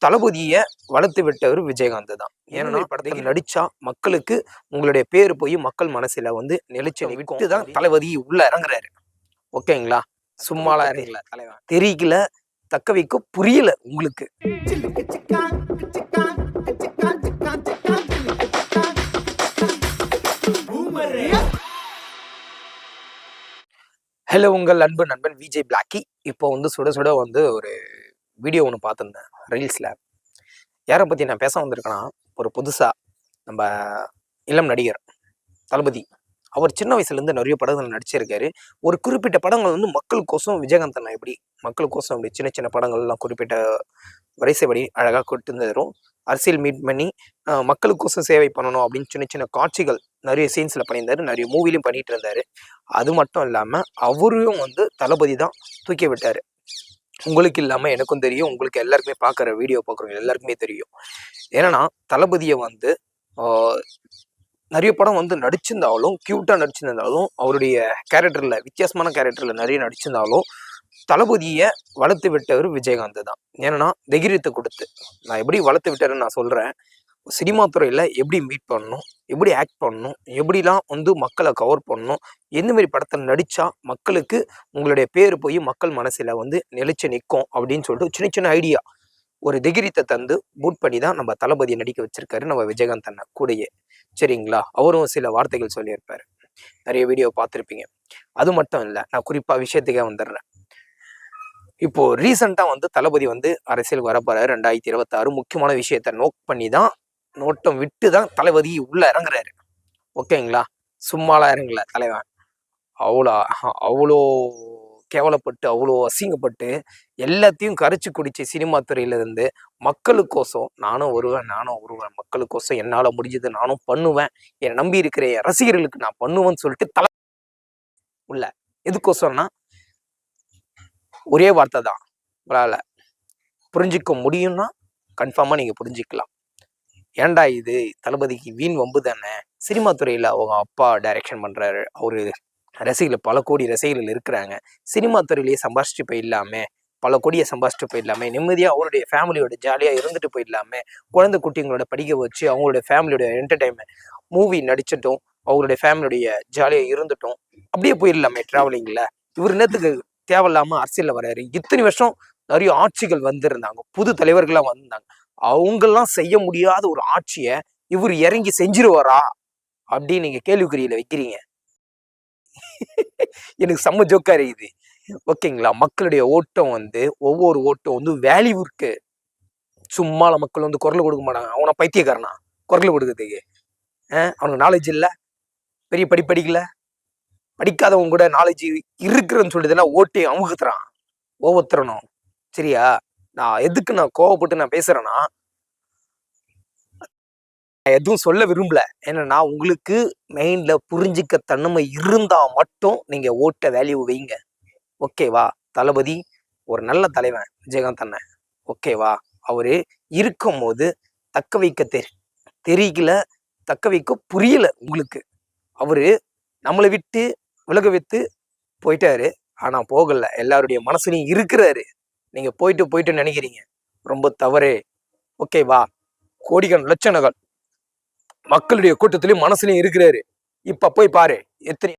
தளபதியை வளர்த்து விட்டவர் விஜயகாந்த் தான். ஏன்னா படத்தில் நடிச்சா மக்களுக்கு உங்களுடைய பேர் போய் மக்கள் மனசுல வந்து நிலைச்சு விட்டு தான் தளபதி உள்ள இறங்குறாரு. ஓகேங்களா? சும்மாலாம் இறங்கல. தலைவன் தெரியல தக்க வைக்க புரியல உங்களுக்கு. ஹலோ உங்கள் அன்பு நண்பன் விஜய் பிளாக்கி இப்போ வந்து சுட சுட வந்து ஒரு வீடியோ ஒன்று பார்த்துருந்தேன் ரீல்ஸில் யாரை பற்றி நான் பேச வந்திருக்கேன்னா ஒரு புதுசாக நம்ம இளம் நடிகர் தளபதி அவர் சின்ன வயசுலேருந்து நிறைய படங்கள் நடிச்சிருக்காரு. ஒரு குறிப்பிட்ட படங்கள் வந்து மக்களுக்கோசம் விஜயகாந்தனா எப்படி மக்களுக்கோசம் அப்படி சின்ன சின்ன படங்கள்லாம் குறிப்பிட்ட வரிசைப்படி அழகாக கொட்டு தரும். அரசியல் மீட் பண்ணி மக்களுக்கோசம் சேவை பண்ணணும் அப்படின்னு சின்ன சின்ன காட்சிகள் நிறைய சீன்ஸில் பண்ணியிருந்தாரு. நிறைய மூவிலையும் பண்ணிட்டு இருந்தார். அது மட்டும் இல்லாமல் அவரையும் வந்து தளபதி தான் தூக்கி விட்டார். உங்களுக்கு இல்லாமல் எனக்கும் தெரியும். உங்களுக்கு எல்லாருக்குமே பார்க்குற வீடியோ பார்க்குறவங்க எல்லாருக்குமே தெரியும். ஏன்னா தளபதியை வந்து நிறைய படம் வந்து நடிச்சிருந்தாலும் க்யூட்டாக நடிச்சிருந்தாலும் அவருடைய கேரக்டரில் வித்தியாசமான கேரக்டரில் நிறைய நடிச்சிருந்தாலும் தளபதியை வளர்த்து விட்டவர் விஜயகாந்த் தான். ஏன்னா தைரியத்தை கொடுத்து. நான் எப்படி வளர்த்து விட்டாருன்னு நான் சொல்கிறேன் சினிமா துறையில் எப்படி மீட் பண்ணணும் எப்படி ஆக்ட் பண்ணணும் எப்படிலாம் வந்து மக்களை கவர் பண்ணணும் எந்த மாதிரி படத்தில் நடித்தா மக்களுக்கு உங்களுடைய பேர் போய் மக்கள் மனசில் வந்து நிலைச்சு நிற்கும் அப்படின்னு சொல்லிட்டு சின்ன சின்ன ஐடியா ஒரு திகிரித்தை தந்து பூட் பண்ணி தான் நம்ம தளபதியை நடிக்க வச்சிருக்காரு நம்ம விஜயகாந்த் அண்ணன் கூடயே. சரிங்களா? அவரும் சில வார்த்தைகள் சொல்லியிருப்பார். நிறைய வீடியோ பார்த்துருப்பீங்க. அது மட்டும் இல்லை நான் குறிப்பாக விஷயத்துக்கே வந்துடுறேன். இப்போ ரீசெண்டாக வந்து தளபதி வந்து அரசியல் வரப்போறாரு. ரெண்டாயிரத்தி இருபத்தாறு முக்கியமான விஷயத்த நோட் பண்ணி தான் நோட்டம் விட்டு தான் தளபதி உள்ள இறங்குறாரு. ஓகேங்களா? சும்மாலாம் இறங்கல தலைவன். அவ்வளோ அவ்வளோ கேவலப்பட்டு அவ்வளோ அசிங்கப்பட்டு எல்லாத்தையும் கரைச்சி குடிச்சு சினிமா துறையிலிருந்து மக்களுக்கோசம் நானும் வருவேன் நானும் வருவேன் மக்களுக்கோசம் என்னால் முடிஞ்சது நானும் பண்ணுவேன். என்னை நம்பி இருக்கிற என் ரசிகர்களுக்கு நான் பண்ணுவேன்னு சொல்லிட்டு தலை உள்ள. எதுக்கோசம்னா ஒரே வார்த்தை தான் உங்களால் புரிஞ்சிக்க முடியும்னா கன்ஃபார்மாக நீங்கள் புரிஞ்சிக்கலாம். ஏன்டா இது? தளபதிக்கு வீண் வம்பு தானே? சினிமா துறையில் அவங்க அப்பா டைரக்ஷன் பண்ணுறாரு அவரு ரசிகர்கள் பல கோடி ரசிகர்கள் இருக்கிறாங்க. சினிமா துறையிலேயே சம்பாதிச்சுட்டு போயிடலாமே. பல கோடியை சம்பாதிச்சுட்டு போயிடலாமே. நிம்மதியாக அவருடைய ஃபேமிலியோட ஜாலியாக இருந்துட்டு போயிடலாமே. குழந்தை குட்டிங்களோட படிக்க வச்சு அவங்களுடைய ஃபேமிலியோட என்டர்டைன்மெண்ட் மூவி நடிச்சிட்டோம் அவங்களுடைய ஃபேமிலியோடைய ஜாலியாக இருந்துட்டும். அப்படியே போயிடலாமே ட்ராவலிங்கில் இவர் நேரத்துக்கு தேவையில்லாமல் அரசியலில் வராரு இத்தனை வருஷம் நிறைய ஆட்சிகள் வந்திருந்தாங்க. புது தலைவர்களாக வந்திருந்தாங்க. அவங்கெல்லாம் செய்ய முடியாத ஒரு ஆட்சியை இவர் இறங்கி செஞ்சிருவாரா? அப்படின்னு நீங்க கேள்விக்குறியில வைக்கிறீங்க. எனக்கு செம்ம ஜோக்கா இருக்குது. ஓகேங்களா? மக்களுடைய ஓட்டம் வந்து ஒவ்வொரு ஓட்டம் வந்து வேல்யூ இருக்கு சும்மால மக்கள் வந்து குரல் கொடுக்க மாட்டாங்க. அவனை பைத்தியக்காரனா? குரல் கொடுக்கறதுக்கு. அவனுக்கு நாலேஜ் இல்லை? பெரிய படி படிக்கல? படிக்காதவங்க கூட நாலேஜ் இருக்கிறன்னு சொல்லிட்டுனா ஓட்டையும் அமுகுத்துறான். ஒவ்வொருத்தரனும். சரியா? நான் எதுக்கு நான் கோவப்பட்டு நான் பேசுறேன்னா நான் எதுவும் சொல்ல விரும்பல. ஏன்னா நான் உங்களுக்கு மெயின்ல புரிஞ்சிக்க தன்மை இருந்தா மட்டும் நீங்க ஓட்ட வேல்யூ வைங்க. ஓகேவா தளபதி ஒரு நல்ல தலைவன் விஜயகாந்த் அண்ணன். ஓகேவா அவரு இருக்கும் போது தக்க வைக்க தெரி தெரியல தக்க வைக்க புரியல உங்களுக்கு. அவரு நம்மளை விட்டு விலக வைத்து போயிட்டாரு. ஆனா போகல. எல்லாருடைய மனசுலையும் இருக்கிறாரு. நீங்க போயிட்டு போயிட்டு நினைக்கிறீங்க. ரொம்ப தவறு. ஓகேவா கோடிகள் லட்சணங்கள். மக்களுடைய கூட்டத்திலையும் மனசுலையும் இருக்கிறாரு. இப்ப போய் பாரு. எத்தனை